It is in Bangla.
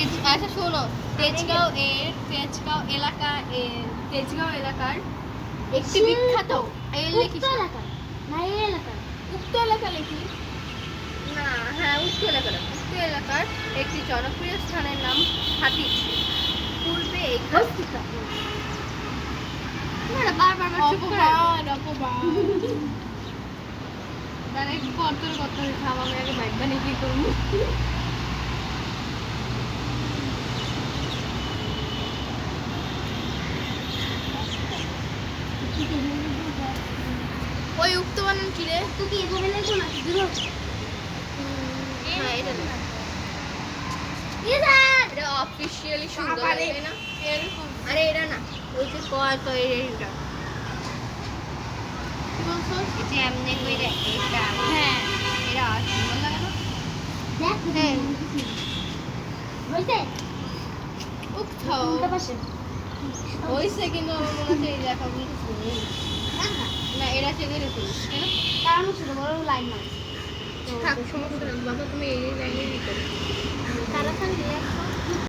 তেজ আচ্ছা শোনো তেজগাঁও এর তেজগাঁও এলাকা এর তেজগাঁও এলাকার একটি বিখ্যাত উক্ত এলাকা? না এই এলাকা। উক্ত এলাকা লিখি না হ্যাঁ উক্ত এলাকার উক্ত এলাকার একটি জনপ্রিয় স্থানের নাম হাতির পূর্বে এখানে হস্তিকা। তাহলে একটু কর্তর করতে আমি আগে বাইক বানিয়ে কি করব? ওই উক্ত বানান কি রে? তুই কি এভাবে লাগবো না? দূর হ্যাঁ এটা না এটা অফিসিয়ালি সুন্দর আবারে। না? আরে এটা না। ওই যে কয় তো এইটা এটা এমনি কইরা এটা হ্যাঁ। এটা সুন্দর লাগে না? দেখ হ্যাঁ। হইছে উক্ত। হয়েছে কিন্তু আমার মনে হচ্ছে এই দেখা না এরা চেনে রেখে কারণ ছোট বড় লাইন নেই, বাবা, তুমি এই লাইনে লেখো